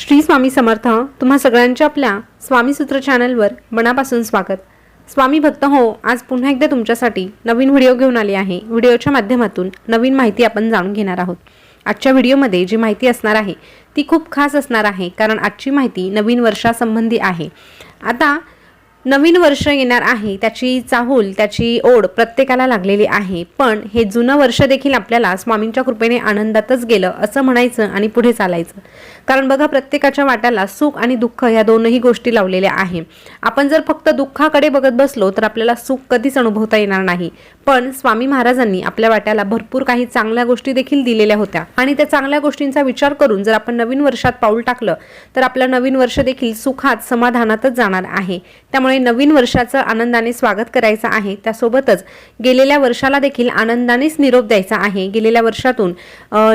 श्री स्वामी समर्थ तुम्हा सगळ्यांच्या आपल्या स्वामी सूत्र चॅनलवर मनापासून स्वागत. स्वामी भक्त हो आज पुन्हा एकदा तुमच्यासाठी नवीन व्हिडिओ घेऊन आले आहे. व्हिडिओच्या माध्यमातून नवीन माहिती आपण जाणून घेणार आहोत. आजच्या व्हिडिओमध्ये जी माहिती असणार आहे ती खूप खास असणार आहे कारण आजची माहिती नवीन वर्षासंबंधी आहे. आता नवीन वर्ष येणार आहे त्याची चाहूल त्याची ओढ प्रत्येकाला लागलेली आहे पण हे जुनं वर्ष देखील आपल्याला स्वामींच्या कृपेने आनंदातच गेलं असं म्हणायचं आणि पुढे चालायचं. कारण बघा प्रत्येकाच्या वाट्याला सुख आणि दुःख या दोनही गोष्टी लावलेल्या आहे. आपण जर फक्त दुःखाकडे बघत बसलो तर आपल्याला सुख कधीच अनुभवता येणार नाही. पण स्वामी महाराजांनी आपल्या वाट्याला भरपूर काही चांगल्या गोष्टी देखील दिलेल्या होत्या. आणि त्या चांगल्या गोष्टींचा विचार करून जर आपण नवीन वर्षात पाऊल टाकलं तर आपलं नवीन वर्ष देखील सुखात समाधानातच जाणार आहे. त्यामुळे नवीन वर्षाचं आनंदाने स्वागत करायचं आहे. त्यासोबतच गेलेल्या वर्षाला देखील आनंदानेच निरोप द्यायचा आहे. गेलेल्या वर्षातून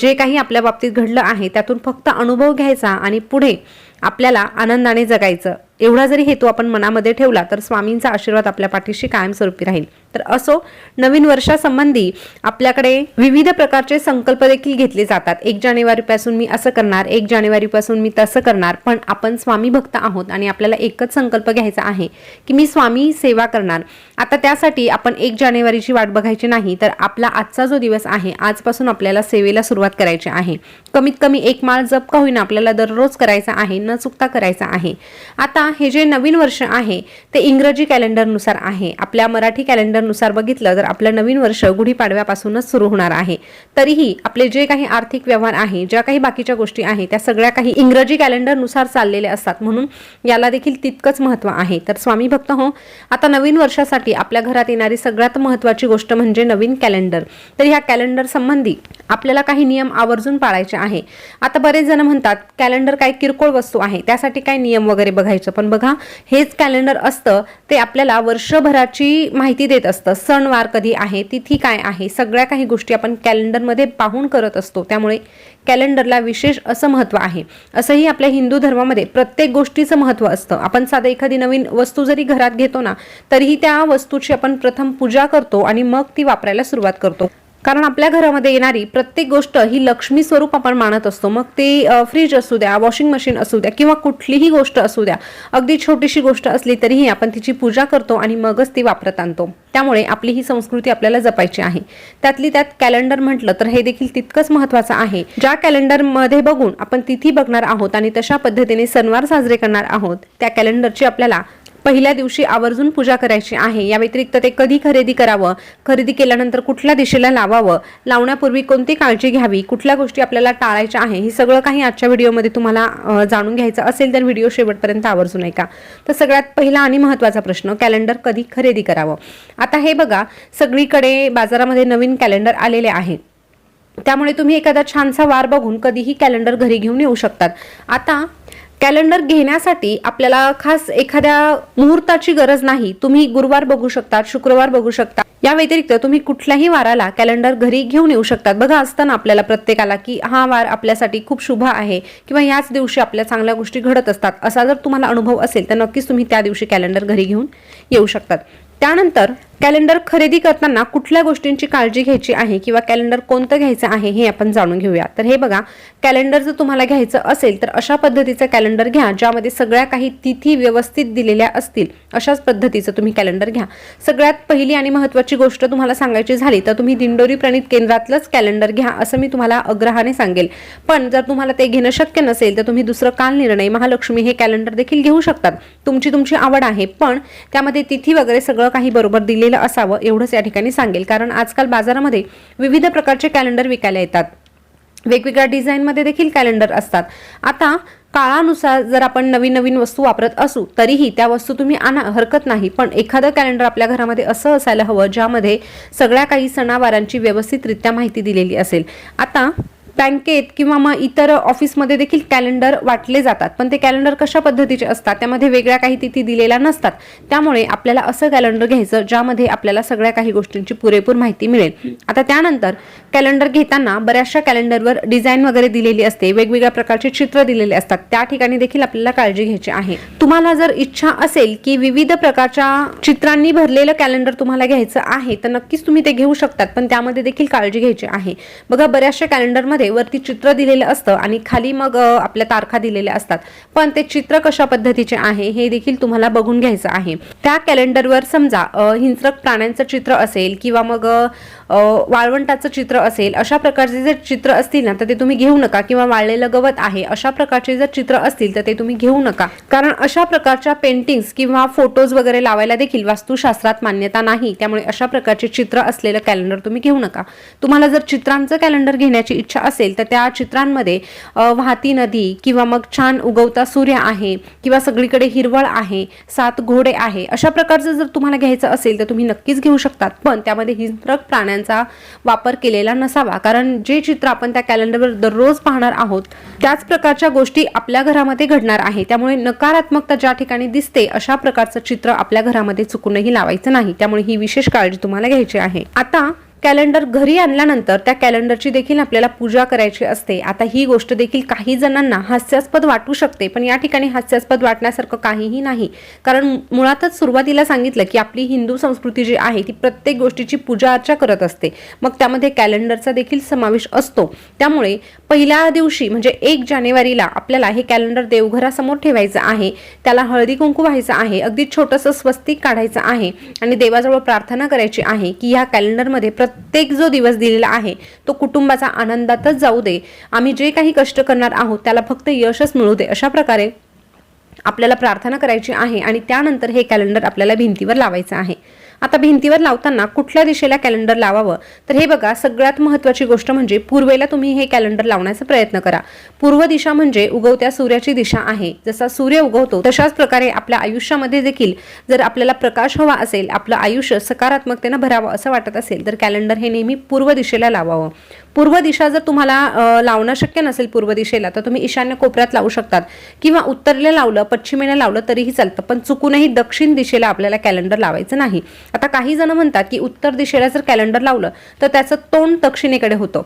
जे काही आपल्या बाबतीत घडलं आहे त्यातून फक्त अनुभव घ्यायचा आणि पुढे आपल्याला आनंदाने जगायचं. एवढा जरी हेतू आपण मनामध्ये ठेवला तर स्वामींचा आशीर्वाद आपल्या पाठीशी कायमस्वरूपी राहील. तर असो नवीन वर्षासंबंधी आपल्याकडे विविध प्रकारचे संकल्प देखील घेतले जातात. एक जानेवारीपासून मी असं करणार एक जानेवारीपासून मी तसं करणार पण आपण स्वामी भक्त आहोत आणि आपल्याला एकच संकल्प घ्यायचा आहे की मी स्वामी सेवा करणार. आता त्यासाठी आपण एक जानेवारीची वाट बघायची नाही तर आपला आजचा जो दिवस आहे आजपासून आपल्याला सेवेला सुरुवात करायची आहे. कमीत कमी एक माळ जप का होईना आपल्याला दररोज करायचा आहे न चुकता करायचा आहे. आता हे जे नवीन वर्ष आहे ते इंग्रजी कॅलेंडरनुसार आहे. आपल्या मराठी कॅलेंडरनुसार बघितलं तर आपलं नवीन वर्ष गुढीपाडव्यापासूनच सुरू होणार आहे. तरीही आपले जे काही आर्थिक व्यवहार आहे ज्या काही बाकीच्या गोष्टी आहेत त्या सगळ्या काही इंग्रजी कॅलेंडरनुसार चाललेल्या असतात. म्हणून याला देखील तितकंच महत्त्व आहे. तर स्वामी भक्त हो आता नवीन वर्षासाठी आपल्या घरात येणारी सगळ्यात महत्त्वाची गोष्ट म्हणजे नवीन कॅलेंडर. तर ह्या कॅलेंडर संबंधी आपल्याला काही नियम आवर्जून पाळायचे आहे. आता बरेच जण म्हणतात कॅलेंडर काय किरकोळ वस्तू आहे त्यासाठी काय नियम वगैरे बघायचं. पण बघा हेच कॅलेंडर असतं ते आपल्याला वर्षभराची माहिती देत असतं. सणवार कधी आहे तिथी काय आहे सगळ्या काही गोष्टी आपण कॅलेंडरमध्ये पाहून करत असतो. त्यामुळे कॅलेंडरला विशेष असं महत्त्व आहे. असंही आपल्या हिंदू धर्मामध्ये प्रत्येक गोष्टीचं महत्त्व असतं. आपण साधं एखादी नवीन वस्तू जरी घरात घेतो ना तरीही त्या वस्तूची आपण प्रथम पूजा करतो आणि मग ती वापरायला सुरुवात करतो. कारण आपल्या घरामध्ये येणारी प्रत्येक गोष्ट ही लक्ष्मी स्वरूप आपण मानत असतो. मग ते फ्रीज असू द्या वॉशिंग मशीन असू द्या किंवा कुठलीही गोष्ट असू द्या अगदी छोटीशी गोष्ट असली तरीही आपण तिची पूजा करतो आणि मगच ती वापरत आणतो. त्यामुळे आपली ही संस्कृती आपल्याला जपायची आहे. त्यातली त्यात कॅलेंडर म्हटलं तर हे देखील तितकंच महत्त्वाचं आहे. ज्या कॅलेंडरमध्ये बघून आपण तिथी बघणार आहोत आणि तशा पद्धतीने सणवार साजरे करणार आहोत त्या कॅलेंडरची आपल्याला पहिल्या दिवशी आवर्जून पूजा करायची आहे. या व्यतिरिक्त ते कधी खरेदी करावं? खरेदी केल्यानंतर कुठल्या दिशेला लावावं? लावण्यापूर्वी कोणती काळजी घ्यावी? कुठल्या गोष्टी आपल्याला टाळायच्या आहे? हे सगळं काही आजच्या व्हिडिओमध्ये तुम्हाला जाणून घ्यायचं असेल तर व्हिडिओ शेवटपर्यंत आवर्जून ऐका. तर सगळ्यात पहिला आणि महत्त्वाचा प्रश्न कॅलेंडर कधी खरेदी करावं? आता हे बघा सगळीकडे बाजारामध्ये नवीन कॅलेंडर आलेले आहे. त्यामुळे तुम्ही एखादा छानसा वार बघून कधीही कॅलेंडर घरी घेऊन येऊ शकतात. आता कॅलेंडर घेण्यासाठी आपल्याला खास एखाद्या मुहूर्ताची गरज नाही. तुम्ही गुरुवार बघू शकतात शुक्रवार बघू शकता. या व्यतिरिक्त तुम्ही कुठल्याही वाराला कॅलेंडर घरी घेऊन येऊ शकतात. बघा असताना आपल्याला प्रत्येकाला की हा वार आपल्यासाठी खूप शुभ आहे किंवा याच दिवशी आपल्या चांगल्या गोष्टी घडत असतात. असा जर तुम्हाला अनुभव असेल तर नक्कीच तुम्ही त्या दिवशी कॅलेंडर घरी घेऊन येऊ शकतात. त्यानंतर कॅलेंडर खरेदी करताना कुठल्या गोष्टींची काळजी घ्यायची आहे किंवा कॅलेंडर कोणतं घ्यायचं आहे हे आपण जाणून घेऊया तर हे बघा कॅलेंडर जर तुम्हाला घ्यायचं असेल तर अशा पद्धतीचं कॅलेंडर घ्या ज्यामध्ये सगळ्या काही तिथी व्यवस्थित दिलेल्या असतील. अशाच पद्धतीचं तुम्ही कॅलेंडर घ्या. सगळ्यात पहिली आणि महत्त्वाची गोष्ट तुम्हाला सांगायची झाली तर तुम्ही दिंडोरी प्रणित केंद्रातलंच कॅलेंडर घ्या असं मी तुम्हाला अग्रहाने सांगेल. पण जर तुम्हाला ते घेणं शक्य नसेल तर तुम्ही दुसरं काल निर्णय महालक्ष्मी हे कॅलेंडर देखील घेऊ शकतात. तुमची तुमची आवड आहे पण त्यामध्ये तिथी वगैरे सगळं काही बरोबर दिले दिलेलं असावं एवढंच या ठिकाणी सांगेल. कारण आजकाल बाजारामध्ये विविध प्रकारचे कॅलेंडर विकायला येतात. वेगवेगळ्या डिझाईनमध्ये देखील कॅलेंडर असतात. आता काळानुसार जर आपण नवीन नवीन वस्तू वापरत असू तरीही त्या वस्तू तुम्ही आणा हरकत नाही. पण एखादं कॅलेंडर आपल्या घरामध्ये असं असायला हवं ज्यामध्ये सगळ्या काही सणावारांची व्यवस्थितरित्या माहिती दिलेली असेल. आता बँकेत किंवा मग इतर ऑफिसमध्ये देखील कॅलेंडर वाटले जातात. पण ते कॅलेंडर कशा पद्धतीचे असतात? त्यामध्ये वेगळ्या काही तिथी दिलेल्या नसतात. त्यामुळे आपल्याला असं कॅलेंडर घ्यायचं ज्यामध्ये आपल्याला सगळ्या काही गोष्टींची पुरेपूर माहिती मिळेल. आता त्यानंतर कॅलेंडर घेताना बऱ्याचशा कॅलेंडरवर डिझाईन वगैरे दिलेली असते. वेगवेगळ्या प्रकारचे चित्र दिलेले असतात. त्या ठिकाणी देखील आपल्याला काळजी घ्यायची आहे. तुम्हाला जर इच्छा असेल की विविध प्रकारच्या चित्रांनी भरलेलं कॅलेंडर तुम्हाला घ्यायचं आहे तर नक्कीच तुम्ही ते घेऊ शकतात. पण त्यामध्ये देखील काळजी घ्यायची आहे. बघा बऱ्याचशा कॅलेंडरमध्ये वरती चित्र दिलेलं असतं आणि खाली मग आपल्या तारखा दिलेल्या असतात. पण ते चित्र कशा पद्धतीचे आहे हे देखील तुम्हाला बघून घ्यायचं आहे. त्या कॅलेंडरवर समजा हिंसक हिंस्रक प्राण्यांचं चित्र असेल किंवा मग वाळवंटाचं चित्र असेल अशा प्रकारचे जर चित्र असतील ना तर ते तुम्ही घेऊ नका किंवा वाळलेलं गवत आहे अशा प्रकारचे जर चित्र असतील तर ते तुम्ही घेऊ नका. कारण अशा प्रकारच्या पेंटिंग्स किंवा फोटोज वगैरे लावायला देखील वास्तुशास्त्रात मान्यता नाही त्यामुळे अशा प्रकारचे चित्र असलेलं कॅलेंडर तुम्ही घेऊ नका. तुम्हाला जर चित्रांचं कॅलेंडर घेण्याची इच्छा असेल तर त्या चित्रांमध्ये वाहती नदी किंवा मग छान उगवता सूर्य आहे किंवा सगळीकडे हिरवळ आहे सात घोडे आहे अशा प्रकारचं जर तुम्हाला घ्यायचं असेल तर तुम्ही नक्कीच घेऊ शकतात. पण त्यामध्ये हिंस्रक प्राण्यांचा वापर केलेला नसावा. कारण जे चित्र आपण त्या कॅलेंडरवर दररोज पाहणार आहोत त्याच प्रकारच्या गोष्टी आपल्या घरामध्ये घडणार आहे. त्यामुळे नकारात्मकता ज्या ठिकाणी दिसते अशा प्रकारचं चित्र आपल्या घरामध्ये चुकूनही लावायचं नाही. त्यामुळे ही विशेष काळजी तुम्हाला घ्यायची आहे. आता कॅलेंडर घरी आणल्यानंतर त्या कॅलेंडरची देखील आपल्याला पूजा करायची असते. आता ही गोष्ट देखील काही जणांना हास्यास्पद वाटू शकते पण या ठिकाणी हास्यास्पद वाटण्यासारखं काहीही नाही. कारण मुळातच सुरुवातीला सांगितलं की आपली हिंदू संस्कृती जी आहे ती प्रत्येक गोष्टीची पूजा अर्चा करत असते. मग त्यामध्ये कॅलेंडरचा देखील समावेश असतो. त्यामुळे पहिल्या दिवशी म्हणजे एक जानेवारीला आपल्याला हे कॅलेंडर देवघरासमोर ठेवायचं आहे. त्याला हळदी कुंकू व्हायचं आहे. अगदी छोटंसं स्वस्तिक काढायचं आहे. आणि देवाजवळ प्रार्थना करायची आहे की ह्या कॅलेंडरमध्ये प्रत्येक जो दिवस दिलेला आहे तो कुटुंबाचा आनंदातच जाऊ दे. आम्ही जे काही कष्ट करणार आहोत त्याला फक्त यशच मिळू दे अशा प्रकारे आपल्याला प्रार्थना करायची आहे आणि त्यानंतर हे कॅलेंडर आपल्याला भिंतीवर लावायचं आहे. आता भिंतीवर लावताना कुठल्या दिशेला कॅलेंडर लावावं? तर हे बघा सगळ्यात महत्त्वाची गोष्ट म्हणजे पूर्वेला तुम्ही हे कॅलेंडर लावण्याचा प्रयत्न करा. पूर्व दिशा म्हणजे उगवत्या सूर्याची दिशा आहे. जसा सूर्य उगवतो तशाच प्रकारे आपल्या आयुष्यामध्ये देखील जर आपल्याला प्रकाश हवा असेल आपलं आयुष्य सकारात्मकतेनं भरावं असं वाटत असेल तर कॅलेंडर हे नेहमी पूर्व दिशेला लावावं. पूर्व दिशा जर तुम्हाला लावणं शक्य नसेल पूर्व दिशेला तर तुम्ही ईशान्य कोपऱ्यात लावू शकतात. किंवा उत्तरेला लावलं पश्चिमेला लावलं तरीही चालतं. पण चुकूनही दक्षिण दिशेला आपल्याला कॅलेंडर लावायचं नाही. आता काही जण म्हणतात की उत्तर दिशेला जर कॅलेंडर लावलं तर त्याचं तोंड दक्षिणेकडे होतं.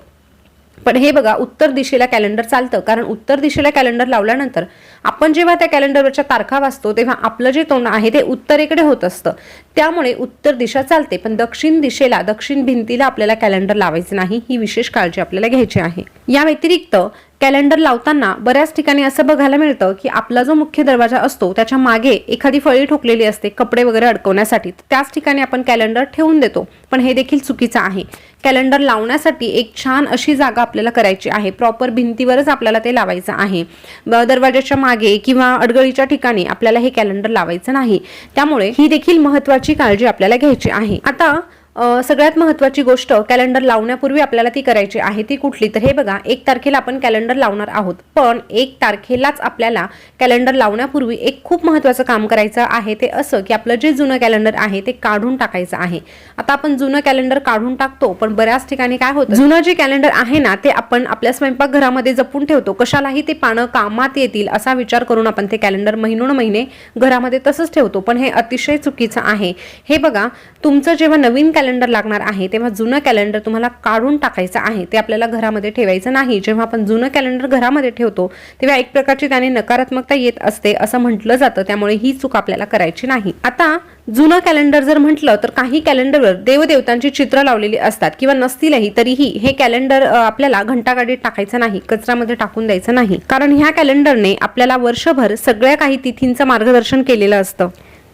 पण हे बघा उत्तर दिशेला कॅलेंडर चालतं. कारण उत्तर दिशेला कॅलेंडर लावल्यानंतर आपण जेव्हा त्या कॅलेंडरवरच्या तारखा वाचतो तेव्हा आपलं जे तोंड आहे ते उत्तरेकडे होत असतं. त्यामुळे उत्तर दिशा चालते पण दक्षिण दिशेला दक्षिण भिंतीला आपल्याला कॅलेंडर लावायचं नाही ही विशेष काळजी आपल्याला घ्यायची आहे. या व्यतिरिक्त कॅलेंडर लावताना बऱ्याच ठिकाणी असं बघायला मिळतं की आपला जो मुख्य दरवाजा असतो त्याच्यामागे एखादी फळी ठोकलेली असते कपडे वगैरे अडकवण्यासाठी. त्याच ठिकाणी आपण कॅलेंडर ठेवून देतो. पण हे देखील चुकीचं आहे. कॅलेंडर लावण्यासाठी एक छान अशी जागा आपल्याला करायची आहे. प्रॉपर भिंतीवरच आपल्याला ते लावायचं आहे. दरवाजाच्या मागे किंवा अडगळीच्या ठिकाणी आपल्याला हे कॅलेंडर लावायचं नाही. त्यामुळे ही देखील महत्वाची काळजी आपल्याला घ्यायची आहे. आता सगळ्यात महत्त्वाची गोष्ट कॅलेंडर लावण्यापूर्वी आपल्याला ती करायची आहे. ती कुठली? तर हे बघा एक तारखेला आपण कॅलेंडर लावणार आहोत. पण एक तारखेलाच आपल्याला कॅलेंडर लावण्यापूर्वी एक खूप महत्त्वाचं काम करायचं आहे. ते असं की आपलं जे जुनं कॅलेंडर आहे ते काढून टाकायचं आहे. आता आपण जुनं कॅलेंडर काढून टाकतो पण बऱ्याच ठिकाणी काय होतं? जुनं जे कॅलेंडर आहे ना ते आपण आपल्या स्वयंपाकघरामध्ये जपून ठेवतो. कशालाही ते पानं कामात येतील असा विचार करून आपण ते कॅलेंडर महिनोन महिने घरामध्ये तसंच ठेवतो. पण हे अतिशय चुकीचं आहे. हे बघा तुमचं जेव्हा नवीन कॅलेंडर लागणार आहे तेव्हा जुनं कॅलेंडर तुम्हाला काढून टाकायचं आहे. ते आपल्याला घरामध्ये ठेवायचं नाही. जेव्हा आपण जुनं कॅलेंडर घरामध्ये ठेवतो तेव्हा एक प्रकारची त्याने नकारात्मकता येत असते असं म्हटलं जातं. त्यामुळे ही चूक आपल्याला करायची नाही. आता जुनं कॅलेंडर जर म्हटलं तर काही कॅलेंडरवर देवदेवतांची चित्र लावलेली असतात किंवा नसतीलही तरीही हे कॅलेंडर आपल्याला घंटागाडीत टाकायचं नाही कचऱ्यामध्ये टाकून द्यायचं नाही. कारण ह्या कॅलेंडरने आपल्याला वर्षभर सगळ्या काही तिथींचं मार्गदर्शन केलेलं असतं.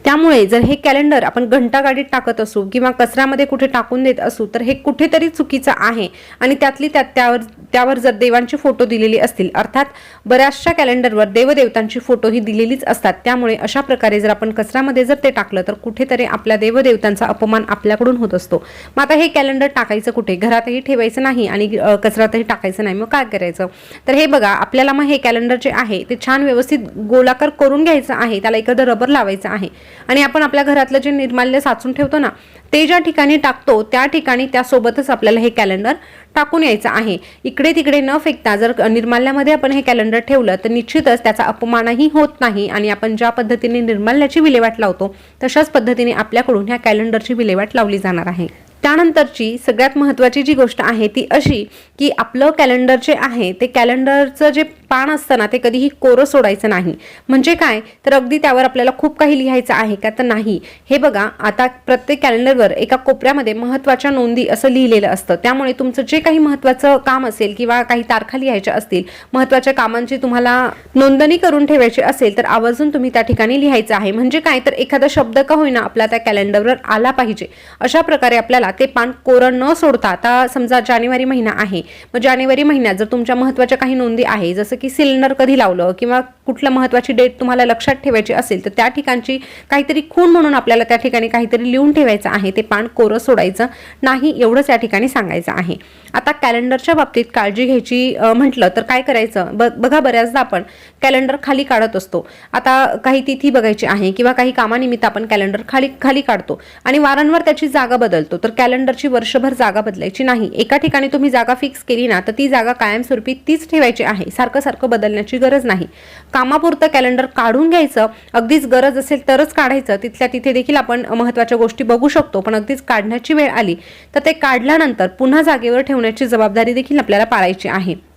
त्यामुळे जर हे कॅलेंडर आपण घंटागाडीत टाकत असू किंवा कचऱ्यामध्ये कुठे टाकून देत असू तर हे कुठेतरी चुकीचं आहे. आणि त्यातली त्यात त्यावर त्यावर जर देवांची फोटो दिलेली असतील अर्थात बऱ्याचशा कॅलेंडरवर देवदेवतांची फोटो ही दिलेलीच असतात. त्यामुळे अशा प्रकारे जर आपण कचऱ्यामध्ये जर ते टाकलं तर कुठेतरी आपल्या देवदेवतांचा अपमान आपल्याकडून होत असतो. मग आता हे कॅलेंडर टाकायचं कुठे? घरातही ठेवायचं नाही आणि कचऱ्यातही टाकायचं नाही. मग काय करायचं? तर हे बघा आपल्याला मग हे कॅलेंडर जे आहे ते छान व्यवस्थित गोलाकार करून घ्यायचं आहे. त्याला एखादं रबर लावायचं आहे. आणि आपण आपल्या घरातलं जे निर्माल्य साचून ठेवतो ना ते ज्या ठिकाणी टाकतो त्या ठिकाणी त्यासोबतच आपल्याला हे कॅलेंडर टाकून यायचं आहे. इकडे तिकडे न फेकता जर निर्माल्यामध्ये आपण हे कॅलेंडर ठेवलं तर निश्चितच त्याचा अपमानही होत नाही आणि आपण ज्या पद्धतीने निर्माल्याची विल्हेवाट लावतो तशाच पद्धतीने आपल्याकडून ह्या कॅलेंडरची विल्हेवाट लावली जाणार आहे. त्यानंतरची सगळ्यात महत्त्वाची जी गोष्ट आहे ती अशी की आपलं कॅलेंडर जे आहे ते कॅलेंडरचं जे पान असतं ना ते कधीही कोरं सोडायचं नाही. म्हणजे काय? तर अगदी त्यावर आपल्याला खूप काही लिहायचं आहे का तर नाही. हे बघा आता प्रत्येक कॅलेंडरवर एका कोपऱ्यामध्ये महत्त्वाच्या नोंदी असं लिहिलेलं असतं. त्यामुळे तुमचं जे काही महत्त्वाचं काम असेल किंवा काही तारखा लिहायच्या असतील महत्त्वाच्या कामांची तुम्हाला नोंदणी करून ठेवायची असेल तर आवर्जून तुम्ही त्या ठिकाणी लिहायचं आहे. म्हणजे काय? तर एखादा शब्द का होईना आपला त्या कॅलेंडरवर आला पाहिजे. अशा प्रकारे आपल्याला ते पान कोरं न सोडता. आता समजा जानेवारी महिना आहे. मग जानेवारी महिन्यात जर तुमच्या महत्त्वाच्या काही नोंदी आहे जसं की सिलेंडर कधी लावलं किंवा कुठलं महत्त्वाची डेट तुम्हाला लक्षात ठेवायची असेल तर त्या ठिकाणची काहीतरी खूण म्हणून आपल्याला त्या ठिकाणी काहीतरी लिहून ठेवायचं आहे. ते पान कोरं सोडायचं नाही एवढंच या ठिकाणी सांगायचं आहे. आता कॅलेंडरच्या बाबतीत काळजी घ्यायची म्हटलं तर काय करायचं? ब बघा बऱ्याचदा आपण कॅलेंडर खाली काढत असतो. आता काही तिथी बघायची आहे किंवा काही कामानिमित्त आपण कॅलेंडर खाली खाली काढतो आणि वारंवार त्याची जागा बदलतो. तर कॅलेंडरची वर्षभर जागा बदलायची नाही. एका ठिकाणी तुम्ही जागा फिक्स केली ना तर ती जागा कायमस्वरूपी तीच ठेवायची आहे. सारखं सारखं बदलण्याची गरज नाही. कामापुरतं कॅलेंडर काढून घ्यायचं अगदीच गरज असेल तरच काढायचं. तिथल्या तिथे देखील आपण महत्त्वाच्या गोष्टी बघू शकतो पण अगदीच काढण्याची वेळ आली तर ते काढल्यानंतर पुन्हा जागेवर ठेवण्याची जबाबदारी देखील आपल्याला पाळायची आहे.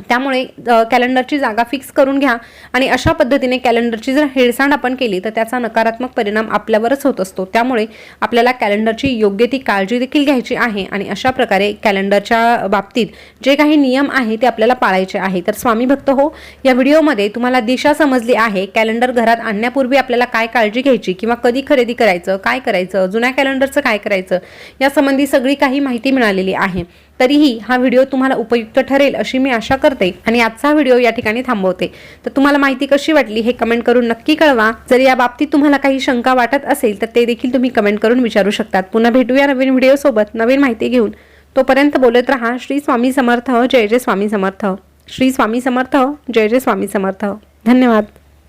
त्यामुळे कॅलेंडरची जागा फिक्स करून घ्या आणि अशा पद्धतीने कॅलेंडरची जर हेळसांड आपण केली तर त्याचा नकारात्मक परिणाम आपल्यावरच होत असतो. त्यामुळे आपल्याला कॅलेंडरची योग्य ती काळजी देखील घ्यायची आहे आणि अशा प्रकारे कॅलेंडरच्या बाबतीत जे काही नियम आहे ते आपल्याला पाळायचे आहे. तर स्वामी भक्त हो या व्हिडिओमध्ये तुम्हाला दिशा समजली आहे. कॅलेंडर घरात आणण्यापूर्वी आपल्याला काय काळजी घ्यायची किंवा कधी खरेदी करायचं काय करायचं जुन्या कॅलेंडरचं काय करायचं यासंबंधी सगळी काही माहिती मिळालेली आहे. तरीही हा व्हिडिओ तुम्हाला उपयुक्त ठरेल अशी मी आशा करते आणि आजचा व्हिडिओ या ठिकाणी थांबवते. तर तुम्हाला माहिती कशी वाटली हे कमेंट करून नक्की कळवा. जर या बाबतीत तुम्हाला काही शंका वाटत असेल तर ते देखील तुम्ही कमेंट करून विचारू शकतात. पुन्हा भेटूया नवीन व्हिडिओसोबत नवीन माहिती घेऊन तोपर्यंत बोलत राहा. श्री स्वामी समर्थ. जय जय स्वामी समर्थ. श्री स्वामी समर्थ. जय जय स्वामी समर्थ. धन्यवाद.